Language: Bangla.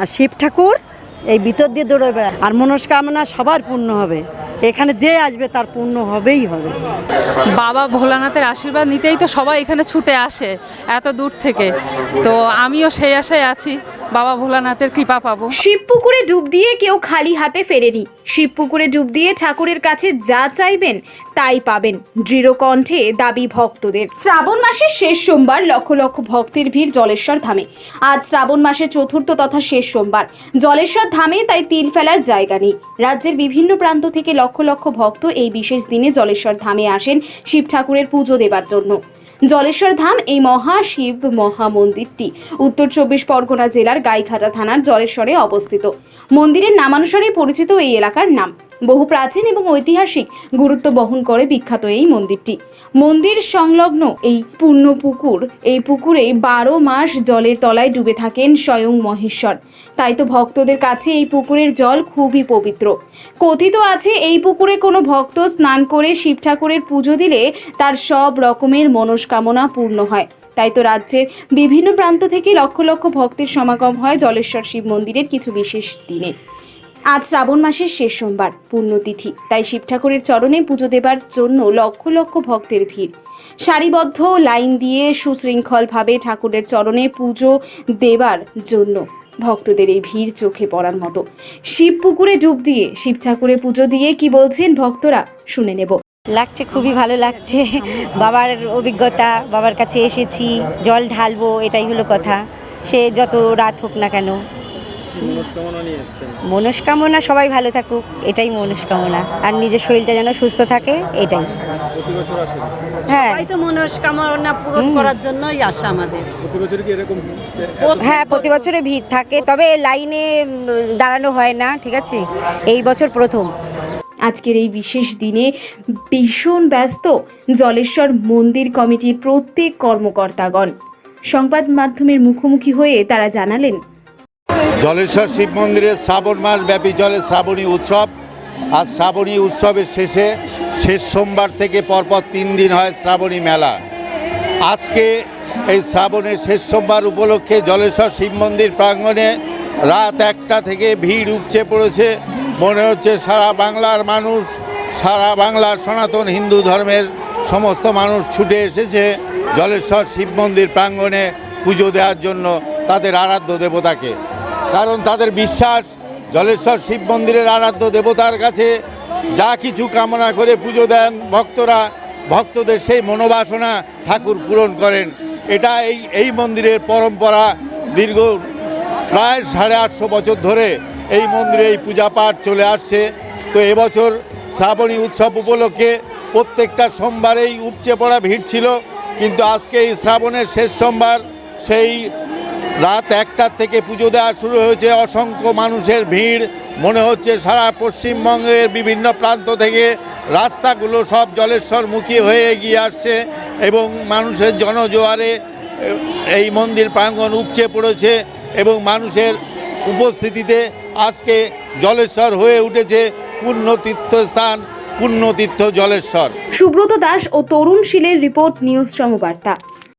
আর শিব ঠাকুর এই ভিতর দিয়ে দৌড়ে বেড়ায় আর মনস্কামনা সবার পূর্ণ হবে। এখানে যে আসবে তার পূর্ণ হবেই হবে। বাবা ভোলানাথের আশীর্বাদ নিতেই তো সবাই এখানে ছুটে আসে এত দূর থেকে। তো আমিও সেই আশায় আছি বাবা ভোলানাথের কৃপা পাবো। শিবপুকুরে ডুব দিয়ে কেউ খালি হাতে ফেরেনি। শিবপুকুরে ডুব দিয়ে ঠাকুরের কাছে যা চাইবেন তাই পাবেন। দৃঢ় কণ্ঠে দাবি ভক্তদের। শ্রাবণ মাসের শেষ সোমবার লক্ষ লক্ষ ভক্তের ভিড় জলেশ্বর ধামে। আজ শ্রাবণ মাসের চতুর্থ তথা শেষ সোমবার। জলেশ্বর ধামে তাই তিল ফেলার জায়গা নেই। রাজ্যের বিভিন্ন প্রান্ত থেকে লক্ষ লক্ষ ভক্ত এই বিশেষ দিনে জলেশ্বর ধামে আসেন শিব ঠাকুরের পুজো দেবার জন্য। জলেশ্বর ধাম এই মহা মন্দিরটি উত্তর চব্বিশ পরগনা জেলার গাইঘাটা থানার জলেশ্বরে অবস্থিত। মন্দিরের নামানুসারে পরিচিত এই এলাকার নাম। বহু প্রাচীন এবং ঐতিহাসিক গুরুত্ব বহন করে বিখ্যাত এই মন্দিরটি। মন্দির সংলগ্ন এই পূর্ণ পুকুর এই পুকুরে বারো মাস জলের তলায় ডুবে থাকেন স্বয়ং মহেশ্বর। তাই তো ভক্তদের কাছে এই পুকুরের জল খুবই পবিত্র। কথিত আছে, এই পুকুরে কোনো ভক্ত স্নান করে শিব ঠাকুরের পুজো দিলে তার সব রকমের মনস্কামনা পূর্ণ হয়। তাই তো রাজ্যের বিভিন্ন প্রান্ত থেকে লক্ষ লক্ষ ভক্তের সমাগম হয় জলেশ্বর শিব মন্দিরের কিছু বিশেষ দিনে। আজ শ্রাবণ মাসের শেষ সোমবার পুণ্যতিথি তাই শিব ঠাকুরের চরণে পুজো দেবার জন্য লক্ষ লক্ষ ভক্তের ভিড়। সারিবদ্ধ লাইন দিয়ে সুশৃঙ্খলভাবে ঠাকুরের চরণে পুজো দেবার জন্য ভক্তদের এই ভিড় চোখে পড়ার মতো। শিব পুকুরে ডুব দিয়ে, শিব ঠাকুরে পুজো দিয়ে কি বলছেন ভক্তরা? শুনে নেব। লাগছে, খুবই ভালো লাগছে। বাবার অভিজ্ঞতা, বাবার কাছে এসেছি, জল ঢালবো, এটাই হলো কথা। সে যত রাত হোক না কেন মনস্কামনা সবাই ভালো থাকুক এটাই মনস্কামনা। আর নিজের শরীরটা যেন সুস্থ থাকে এটাই। প্রতি বছর আসেন হ্যাঁ। হয়তো মনস্কামনা পূরণ করার জন্যই আসা আমাদের। প্রতি বছর কি এরকম? হ্যাঁ প্রতি বছরে ভিড় থাকে তবে লাইনে দাঁড়ানো হয় না ঠিক আছে? এই বছর প্রথম। আজকের এই বিশেষ দিনে ভীষণ ব্যস্ত জলেশ্বর মন্দির কমিটির প্রত্যেক কর্মকর্তাগণ। সংবাদ মাধ্যমের মুখোমুখি হয়ে তারা জানালেন জলেশ্বর শিব মন্দিরে শ্রাবণ মাস ব্যাপী জলে শ্রাবণী উৎসব। আর শ্রাবণী উৎসবের শেষে শেষ সোমবার থেকে পরপর তিন দিন হয় শ্রাবণী মেলা। আজকে এই শ্রাবণের শেষ সোমবার উপলক্ষে জলেশ্বর শিব মন্দির প্রাঙ্গণে রাত একটা থেকে ভিড় উপচে পড়েছে। মনে হচ্ছে সারা বাংলার মানুষ, সারা বাংলার সনাতন হিন্দু ধর্মের সমস্ত মানুষ ছুটে এসেছে জলেশ্বর শিব মন্দির প্রাঙ্গণে পুজো দেওয়ার জন্য তাদের আরাধ্য দেবতাকে। কারণ তাদের বিশ্বাস, জলেশ্বর শিব মন্দিরের আরাধ্য দেবতার কাছে যা কিছু কামনা করে পুজো দেন ভক্তরা, ভক্তদের সেই মনোবাসনা ঠাকুর পূরণ করেন। এটা এই এই মন্দিরের পরম্পরা দীর্ঘ প্রায় সাড়ে আটশো বছর ধরে এই মন্দিরে এই পূজা পাঠ চলে আসছে। তো এবছর শ্রাবণী উৎসব উপলক্ষে প্রত্যেকটা সোমবারেই উপচে পড়া ভিড় ছিল, কিন্তু আজকে এই শ্রাবণের শেষ সোমবার সেই রাত একটার থেকে পুজো দেওয়া শুরু হয়েছে। অসংখ্য মানুষের ভিড়। মনে হচ্ছে সারা পশ্চিমবঙ্গের বিভিন্ন প্রান্ত থেকে রাস্তাগুলো সব জলেশ্বর মুখী হয়ে এগিয়ে আসছে এবং মানুষের জনজোয়ারে এই মন্দির প্রাঙ্গণ উপচে পড়েছে এবং মানুষের উপস্থিতিতে আজকে জলেশ্বর হয়ে উঠেছে পূর্ণ তীর্থস্থান পূর্ণ জলেশ্বর। সুব্রত দাস ও তরুণ শীলের রিপোর্ট নিউজ সমবার্তা